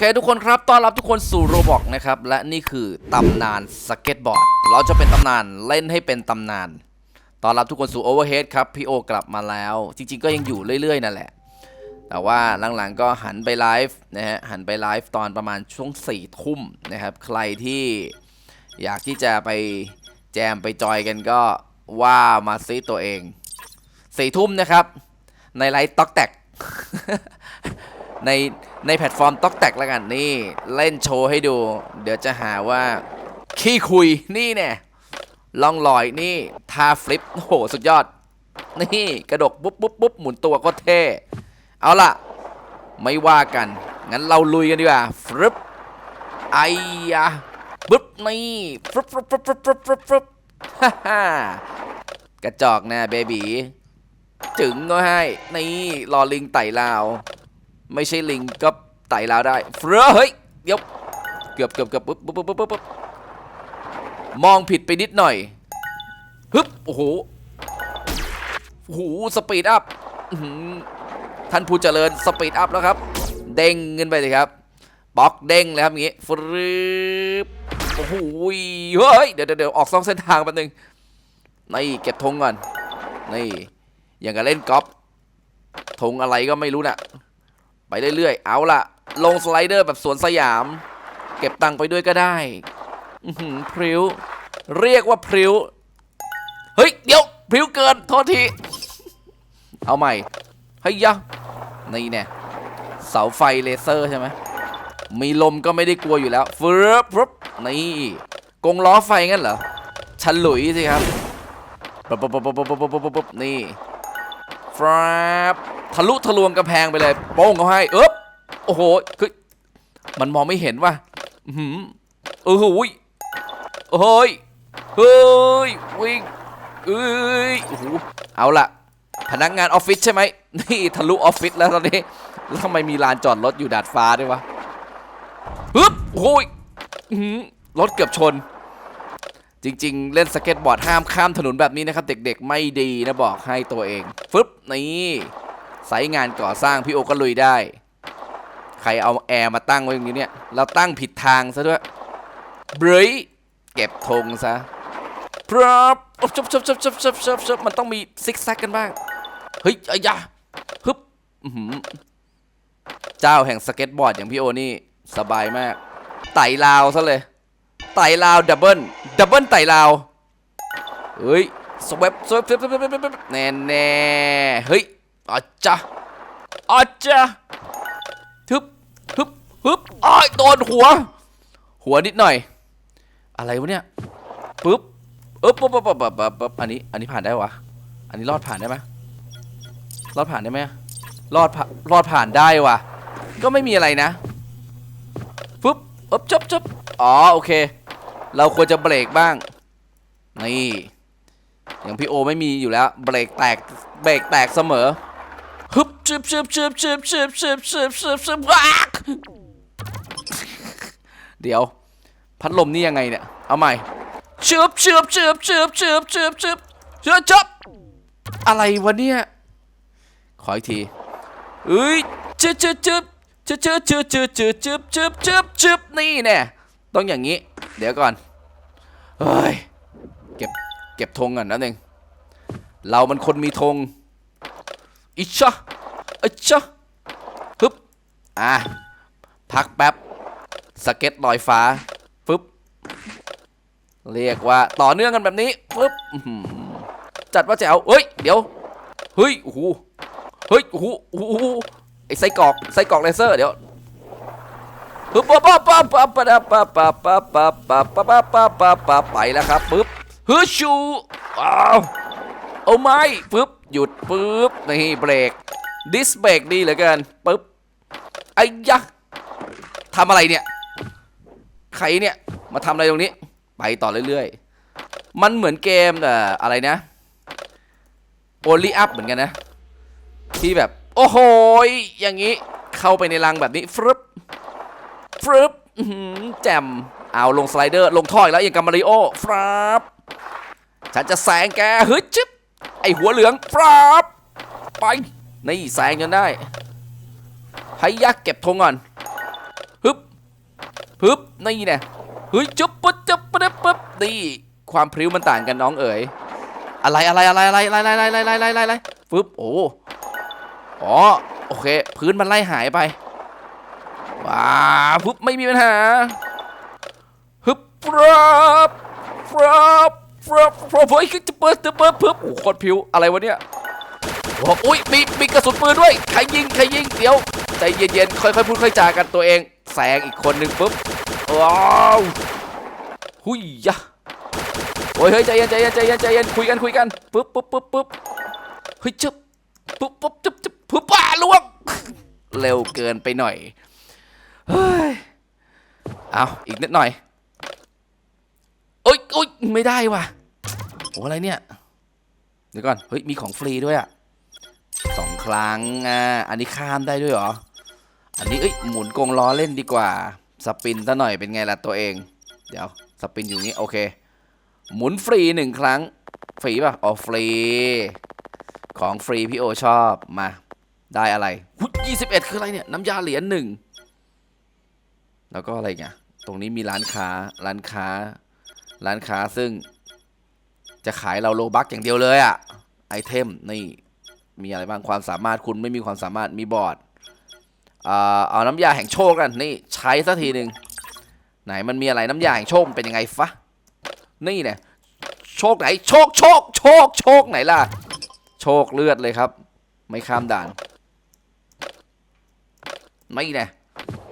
เคทุกคนครับ ต้อนรับทุกคนสู่โรบอกนะครับ และนี่คือตำนานสเก็ตบอร์ด เราจะเป็นตำนานเล่นให้เป็นตำนาน ต้อนรับทุกคนสู่ Overhead ครับ พี่โอกลับมาแล้ว จริง ๆ ก็ยังอยู่เรื่อย ๆ นั่นแหละ แต่ว่าหลังๆก็หันไปไลฟ์นะฮะ หันไปไลฟ์ตอนประมาณช่วง4ี่ทุ่มนะครับ ใครที่อยากที่จะไปแจมไปจอยกันก็ว่ามาซิตัวเองสี่ทุ่มนะครับ ในไลฟ์ต็อกแตก ในในแพลตฟอร์มต็อกแตกแล้วกันนี่ เล่นโชว์ให้ดู เดี๋ยวจะหาว่า ขี้คุยนี่แน่ล่องลอยนี่ท่าฟลิป โอ้โห สุดยอด นี่กระดกปุ๊บปุ๊บปุ๊บหมุนตัวก็เท่ เอาล่ะ ไม่ว่ากัน งั้นเราลุยกันดีกว่าฟรึบไอ้ยะปุ๊บนี่ฟรึบฟรึบฟรึบฟรึบฟรึบฟรึบฟรึบฮ่าฮ่ากระจอกนะเบบีจึงก็ให้ นี่รอลิงไต่ลาว ไม่ใช่ลิงก็ไต่ลาวได้เฟ้อเฮ้ยเดี๋ยวเกือบเกือบเกือบปุ๊บปุ๊บปุ๊บปุ๊บปุ๊บมองผิดไปนิดหน่อยฮึบโอ้โหโอ้โหสปีดอัพท่านผู้เจริญสปีดอัพแล้วครับ เด้งขึ้นไปเลยครับบล็อกเด้งเลยครับอย่างงี้ฟรึบโอ้โหเฮ้ยเดี๋ยวเดี๋ยวออกสองเส้นทางแป๊บนึงนี่เก็บธงก่อนนี่อย่างกับเล่นกอล์ฟธงอะไรก็ไม่รู้น่ะ ไปเรื่อยๆ เอาล่ะลงสไลเดอร์แบบสวนสยาม เก็บตังค์ไปด้วยก็ได้พริ้ว เรียกว่าพริ้ว เฮ้ย เดี๋ยวพริ้วเกิน โทษที เอาใหม่เฮ้ยยะนี่แน่เสาไฟเลเซอร์ใช่ไหมมีลมก็ไม่ได้กลัวอยู่แล้วฟึบฟึบนี่กงล้อไฟงั้นเหรอฉลุยสิครับปุ๊บปุ๊บปุ๊บปุ๊บปุ๊บปุ๊บปุ๊บนี่ ฟรับทะลุทะลวงกระแพงไปเลย โป้งเขาให้เอ๊บโอ้โหคือมันมองไม่เห็นว่ะอือหือเออหูยเฮ้ยเฮ้ยวิ่งเอ้ยโอ้โหเอาละพนักงานออฟฟิศใช่ไหมนี่ทะลุออฟฟิศแล้วตอนนี้แล้วทำไมมีลานจอดรถอยู่ดาดฟ้าด้วยวะฮึบโอ้ยอื้อหือรถเกือบชน จริง ๆ เล่นสเก็ตบอร์ดห้ามข้ามถนนแบบนี้นะครับ เด็กๆ ไม่ดีนะบอกให้ตัวเอง ฟึบนี่ไซงานก่อสร้างพี่โอก็ลุยได้ ใครเอาแอร์มาตั้งไว้อย่างนี้เนี่ย เราตั้งผิดทางซะด้วยบรยเก็บธงซะพรับชบชบชบชบชบชบชบมันต้องมีซิกแซกกันบ้าง เฮ้ยอายะฮึบเจ้าแห่งสเก็ตบอร์ดอย่างพี่โอนี่ สบายมาก ไต่ลาวซะเลย ไต่ลาวดับเบิลดับเบิลไต่ลาวเฮ้ยสวบสวบสวบสวบสวบสวบแน่แน่เฮ้ยอาจ้ะอาจ้ะทึบฮึบฮึบอ้ายโดนหัว หัวนิดหน่อย อะไรวะเนี่ยปึ๊บเอ๊บปุ๊บปุ๊บปุ๊บปุ๊บปุ๊บอันนี้อันนี้ผ่านได้วะอันนี้รอดผ่านได้ไหมรอดผ่านได้ไหมรอดผ่านรอดผ่านได้วะก็ไม่มีอะไรนะปึ๊บเอ๊บจบจบอ๋อโอเค เราควรจะเบรกบ้าง นี่ อย่างพี่โอไม่มีอยู่แล้ว เบรกแตก เบรกแตกเสมอฮึบชึบชึบชึบชึบชึบชึบชึบชึบชึบเดี๋ยว พัดลมนี่ยังไงเนี่ย เอาใหม่ชึบชึบชึบชึบชึบชึบชึบชึบชึบอะไรวะเนี่ย ขออีกทีเอ้ยชึบชึบชึบชึบชึบชึบชึบชึบชึบชึบชึบชึบนี่แน่ต้องอย่างนี้ เดี๋ยวก่อน เฮ้ย เก็บ เก็บธงก่อนนะหนึ่งเรามันคนมีธงอิชะอิชะฮึบอะ พักแป๊บ สเก็ตลอยฟ้าฟึบเรียกว่าต่อเนื่องกันแบบนี้ฟึบจัดว่าแจ๋วเฮ้ย เดี๋ยว เฮ้ยโอ้โหเฮ้ยโอ้โหไอ้ไส้กรอก ไส้กรอกเลเซอร์ เดี๋ยว ปึ๊บปั๊บปั๊บปั๊บปั๊บปั๊บปั๊บปั๊บปั๊บปั๊บปั๊บปั๊บปั๊บปั๊บปั๊บไปแล้วครับปึ๊บฮึชูว้าวเอาไม้ปึ๊บหยุดปึ๊บนี่เบรกดิสเบรกดีเหลือเกินปึ๊บไอ้ยะทำอะไรเนี่ยใครเนี่ยมาทำอะไรตรงนี้ ไปต่อเรื่อยๆ มันเหมือนเกมเอ่อะไรนะโอลี่อัพเหมือนกันนะ ที่แบบ โอ้โหอย่างนี้เข้าไปในรังแบบนี้ฟรึบ ฟรึบแจมเอาลงสไลเดอร์ลงท่อยแล้วอย่างกับมาริโอฟรับฉันจะแซงแกฮึดจึ๊บไอหัวเหลืองฟรับไปนี่แซงจนได้ให้ยักษ์เก็บธงก่อนฮึบฮึบนี่เนี่ยเฮ้ยจุ๊บปุ๊บจุ๊บปุ๊บปุ๊บนี่ความพริ้วมันต่างกันน้องเอ๋ยอะไรอะไรอะไรอะไรอะไรอะไรอะไรอะไรอะไรฟึบโอ้อ๋อโอเค พื้นมันไล่หายไป ว้าปุ๊บไม่มีปัญหาฮึบปรับปรับปรับปรับเฮ้ยจะเปิดจะเปิดปึ๊บโอ้โคตรผิวอะไรวะเนี่ยโอุ้ยมีมีกระสุนปืนด้วยใครยิงใครยิงเดี๋ยวใจเย็นๆค่อยๆพูดค่อยจากันตัวเองแสงอีกคนหนึ่งปุ๊บว้าวหุยยะโอ้ยเฮ้ยใจเย็นใจเย็นใจเย็นใจเย็นคุยกันคุยกันปุ๊บปุ๊บปุ๊บปุ๊บเฮ้ยจึ๊บปุ๊บปุ๊บจึ๊บจึ๊บปุ๊บป่าล่วงเร็วเกินไปหน่อย เฮ้ยเอาอีกนิดหน่อยโอ๊ยโอ๊ยไม่ได้ว่ะโอ้อะไรเนี่ยเดี๋ยวก่อนเฮ้ยมีของฟรีด้วยอะสองครั้งอ่าอันนี้ข้ามได้ด้วยเหรออันนี้เอ้ยหมุนกงล้อเล่นดีกว่าสปินซะหน่อยเป็นไงล่ะตัวเอง เดี๋ยวสปินอยู่นี้โอเค หมุนฟรีหนึ่งครั้ง ฟรีป่ะอ๋อฟรี ของฟรีพี่โอชอบมา ได้อะไรหุ้ยยี่สิบเอ็ดคืออะไรเนี่ย น้ำยาเหรียญหนึ่ง แล้วก็อะไรเงี้ยตรงนี้มีร้านค้าร้านค้า ร้านค้าซึ่ง จะขายเราโลบัคอย่างเดียวเลยอะไอเทมนี่มีอะไรบ้างความสามารถคุณไม่มีความสามารถมีบอร์ดเอาน้ำยาแห่งโชคกันนี่ใช้สักทีหนึ่งไหนมันมีอะไรน้ำยาแห่งโชคเป็นยังไงฟะนี่เนี่ยโชคไหนโชคโชคโชคโชคไหนล่ะ โชคเลือดเลยครับ ไม่ข้ามด่านไม่เนี่ย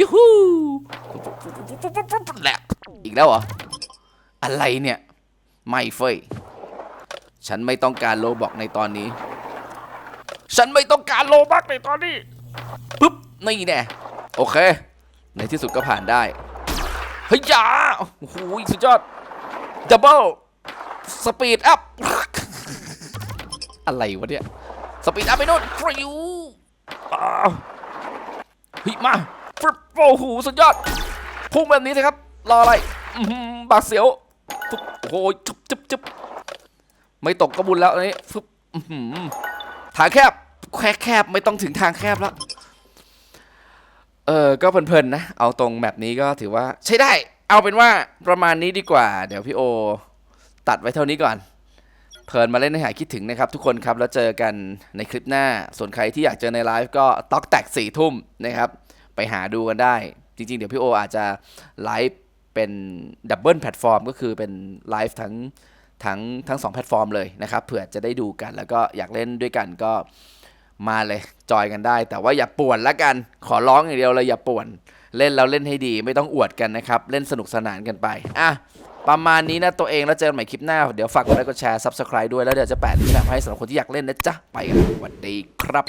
ยูฮูแหลกอีกแล้วเหรอ อะไรเนี่ย ไม่เฟยฉันไม่ต้องการโลบอกในตอนนี้ ฉันไม่ต้องการโลบักในตอนนี้ปึ๊บนี่แน่โอเค ในที่สุดก็ผ่านได้ เฮ้ยยาโอ้โหสุดยอดดับเบิลสปีดอัพอะไรวะเนี่ย สปีดอัพไปโน่นฟริว อ้าวเฮ้ยมาฟิปโอ้โหสุดยอด พุ่งแบบนี้สิครับ รออะไรอื้อหือบาดเสียวฟึบโอ้โหจุ๊บจุ๊บจุ๊บไม่ตกก็บุญแล้วอันนี้ฟึบทางแคบแคบแคบไม่ต้องถึงทางแคบแล้ว เออก็เพลินๆนะ เอาตรงแบบนี้ก็ถือว่าใช้ได้ เอาเป็นว่าประมาณนี้ดีกว่า เดี๋ยวพี่โอ ตัดไว้เท่านี้ก่อน เพลินมาเล่นให้หายคิดถึงนะครับ ทุกคนครับ แล้วเจอกันในคลิปหน้า ส่วนใครที่อยากเจอในไลฟ์ก็ต็อกแตกสี่ทุ่มนะครับ ไปหาดูกันได้ จริง ๆ เดี๋ยวพี่โออาจจะไลฟ์เป็นดับเบิลแพลตฟอร์มก็คือเป็นไลฟ์ทั้งทั้งทั้งสองแพลตฟอร์มเลยนะครับเผื่อจะได้ดูกัน แล้วก็อยากเล่นด้วยกันก็มาเลยจอยกันได้ แต่ว่าอย่าป่วนละกัน ขอร้องอย่างเดียวเลยอย่าป่วน เล่นแล้วเล่นให้ดี ไม่ต้องอวดกันนะครับ เล่นสนุกสนานกันไป อะ ประมาณนี้นะตัวเองแล้วเจอกันใหม่คลิปหน้า เดี๋ยวฝากกดไลค์กดแชร์ Subscribe ด้วยแล้วเดี๋ยวจะแปะลิงก์แถมให้สำหรับคนที่อยากเล่นนะจ๊ะไปกันสวัสดีครับ